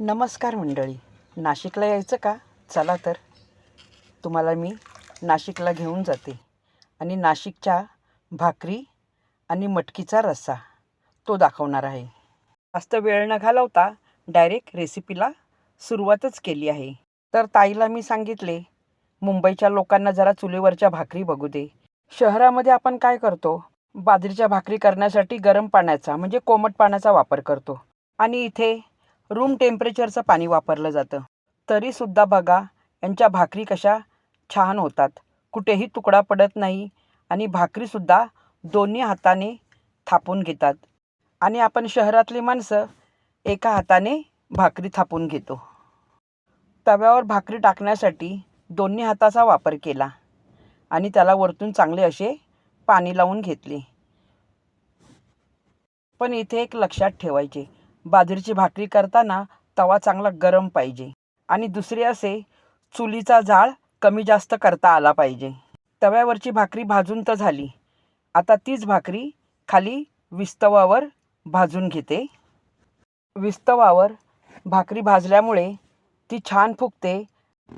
नमस्कार मंडळी. नाशिकला यायचं का? चला तर. तुम्हाला मी नाशिकला घेऊन जाते. आणि नाशिकच्या भाकरी आणि मटकीचा रस्सा तो दाखवणार आहे. जास्त वेळ न घालवता डायरेक्ट रेसिपीला सुरुवातच केली आहे. तर ताईला मी सांगितले मुंबईच्या लोकांना जरा चुलीवरच्या भाकरी बघू दे. शहरामध्ये आपण काय करतो? बाजरीच्या भाकरी करण्यासाठी गरम पाण्याचा म्हणजे कोमट पाण्याचा वापर करतो. आणि इथे रूम टेम्परेचरचं पाणी वापरलं जातं. तरीसुद्धा बघा यांच्या भाकरी कशा छान होतात. कुठेही तुकडा पडत नाही आणि भाकरीसुद्धा दोन्ही हाताने थापून घेतात. आणि आपण शहरातली माणसं एका हाताने भाकरी थापून घेतो. तव्यावर भाकरी टाकण्यासाठी दोन्ही हाताचा वापर केला आणि त्याला वरतून चांगले असे पाणी लावून घेतले. पण इथे एक लक्षात ठेवायचे बाजरीची भाकरी करताना तवा चांगला गरम पाहिजे. आणि दुसरे असे चुलीचा जाळ कमी जास्त करता आला पाहिजे. तव्यावरची भाकरी भाजून तर झाली. आता तीच भाकरी खाली विस्तवावर भाजून घेते. विस्तवावर भाकरी भाजल्यामुळे ती छान फुगते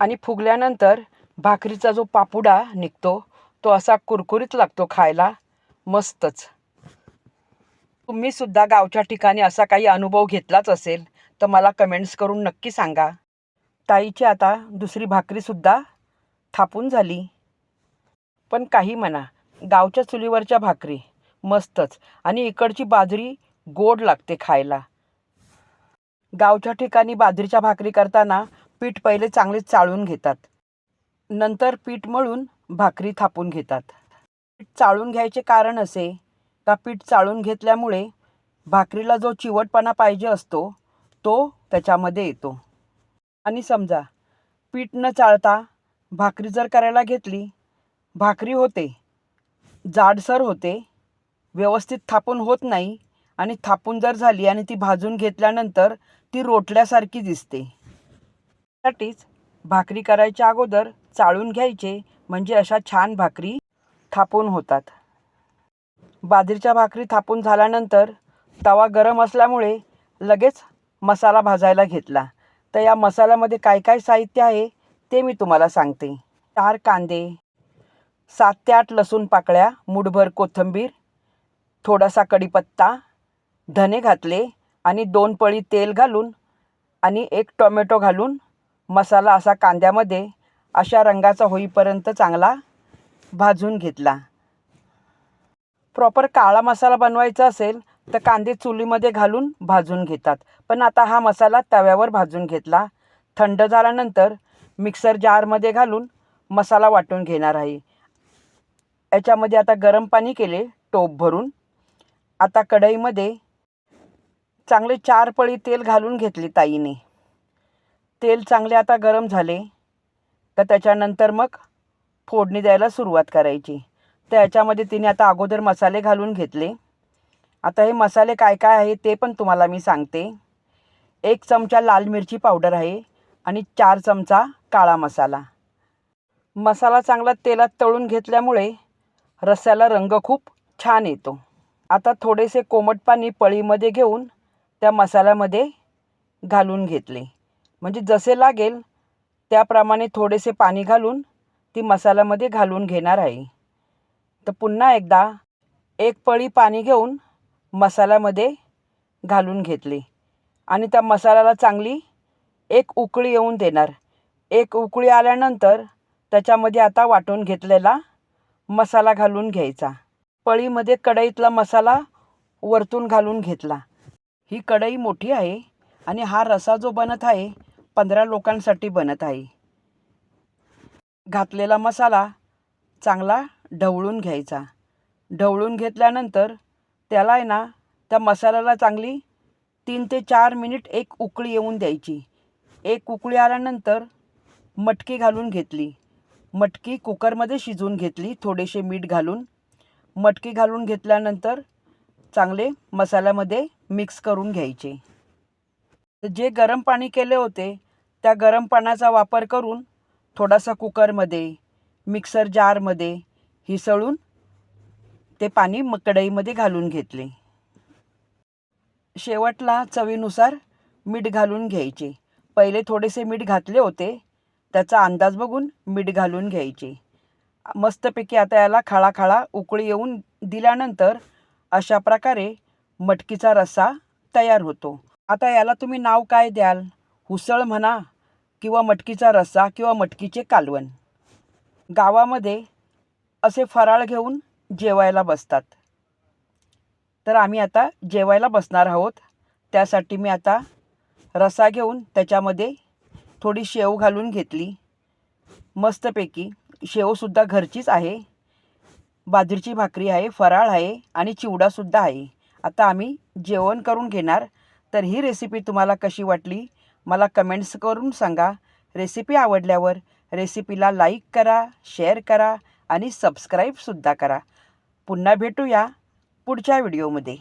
आणि फुगल्यानंतर भाकरीचा जो पापुडा निघतो तो असा कुरकुरीत लागतो खायला. मस्तच. तुम्ही सुद्धा गावच्या ठिकाणी असा काही अनुभव घेतलाच असेल तर मला कमेंट्स करून नक्की सांगा. ताईची आता दुसरी भाकरीसुद्धा थापून झाली. पण काही म्हणा गावच्या चुलीवरच्या भाकरी मस्तच आणि इकडची बाजरी गोड लागते खायला. गावच्या ठिकाणी बाजरीच्या भाकरी करताना पीठ पहिले चांगले चाळून घेतात. नंतर पीठ मळून भाकरी थापून घेतात. पीठ चाळून घ्यायचे कारण असे का पीठ चाळून घेतल्यामुळे भाकरीला जो चिवटपणा पाहिजे असतो तो त्याच्यामध्ये येतो. आणि समजा पीठ न चाळता भाकरी जर करायला घेतली भाकरी होते जाडसर होते व्यवस्थित थापून होत नाही आणि थापून जर झाली आणि ती भाजून घेतल्यानंतर ती रोटल्यासारखी दिसते. त्यासाठीच भाकरी करायच्या अगोदर चाळून घ्यायचे म्हणजे अशा छान भाकरी थापून होतात. बाजरीच्या भाकरी थापून झाल्यानंतर तवा गरम असल्यामुळे लगेच मसाला भाजायला घेतला. तर या मसाल्यामध्ये काय काय साहित्य आहे ते मी तुम्हाला सांगते. चार कांदे सात ते आठ लसूण पाकळ्या मुठभर कोथिंबीर थोडासा कढीपत्ता धने घातले आणि दोन पळी तेल घालून आणि एक टोमॅटो घालून मसाला असा कांद्यामध्ये अशा रंगाचा होईपर्यंत चांगला भाजून घेतला. प्रॉपर काळा मसाला बनवायचा असेल तर कांदे चुलीमध्ये घालून भाजून घेतात. पण आता हा मसाला तव्यावर भाजून घेतला. थंड झाल्यानंतर मिक्सर जारमध्ये घालून मसाला वाटून घेणार आहे. याच्यामध्ये आता गरम पाणी केले टोप भरून. आता कढईमध्ये चांगले चार पळी तेल घालून घेतले ताईने. तेल चांगले आता गरम झाले. तर त्याच्यानंतर मग फोडणी द्यायला सुरुवात करायची. तर याच्यामध्ये तिने आता अगोदर मसाले घालून घेतले. आता हे मसाले काय काय आहे ते पण तुम्हाला मी सांगते. एक चमचा लाल मिरची पावडर आहे आणि चार चमचा काळा मसाला. मसाला चांगला तेलात तळून घेतल्यामुळे रस्स्याला रंग खूप छान येतो. आता थोडेसे कोमट पाणी पळीमध्ये घेऊन त्या मसाल्यामध्ये घालून घेतले. म्हणजे जसे लागेल त्याप्रमाणे थोडेसे पाणी घालून ती मसाल्यामध्ये घालून घेणार आहे. तर पुन्हा एकदा एक पळी पाणी घेऊन मसाल्यामध्ये घालून घेतली. आणि त्या मसाल्याला चांगली एक उकळी येऊन देणार. एक उकळी आल्यानंतर त्याच्यामध्ये आता वाटून घेतलेला मसाला घालून घ्यायचा. पळीमध्ये कढईतला मसाला वरतून घालून घेतला. ही कढई मोठी आहे आणि हा रसा जो बनत आहे पंधरा लोकांसाठी बनत आहे. घातलेला मसाला चांगला ढवळून घ्यायचा. ढवळून घेतल्यानंतर त्याला आहे ना त्या मसाल्याला चांगली तीन ते चार मिनिट एक उकळी येऊन द्यायची. एक उकळी आल्यानंतर मटकी घालून घेतली. मटकी कुकरमध्ये शिजवून घेतली थोडेसे मीठ घालून. मटकी घालून घेतल्यानंतर चांगले मसाल्यामध्ये मिक्स करून घ्यायचे. जे गरम पाणी केले होते त्या गरम पाण्याचा वापर करून थोडासा कुकरमध्ये मिक्सर जारमध्ये हिसळून ते पाणी म कढईमध्ये घालून घेतले. शेवटला चवीनुसार मीठ घालून घ्यायचे. पहिले थोडेसे मीठ घातले होते. त्याचा अंदाज बघून मीठ घालून घ्यायचे. मस्तपैकी आता याला खाळाखाळा उकळी येऊन दिल्यानंतर अशा प्रकारे मटकीचा रस्सा तयार होतो. आता याला तुम्ही नाव काय द्याल? हुसळ म्हणा किंवा मटकीचा रस्सा किंवा मटकीचे कालवण. गावामध्ये असे फराळ घेऊन जेवायला बसतात. तर आम्ही आता जेवायला बसणार आहोत. त्यासाठी मी आता रसा घेऊन त्याच्यामध्ये थोडी शेव घालून घेतली. मस्तपैकी शेवसुद्धा घरचीच आहे. बाजरीची भाकरी आहे फराळ आहे आणि चिवडासुद्धा आहे. आता आम्ही जेवण करून घेणार. तर ही रेसिपी तुम्हाला कशी वाटली? मला कमेंट्स करून सांगा. रेसिपी आवडल्यावर रेसिपीला लाईक करा शेअर करा आणि सबस्क्राईबसुद्धा करा. पुन्हा भेटूया पुढच्या व्हिडिओमध्ये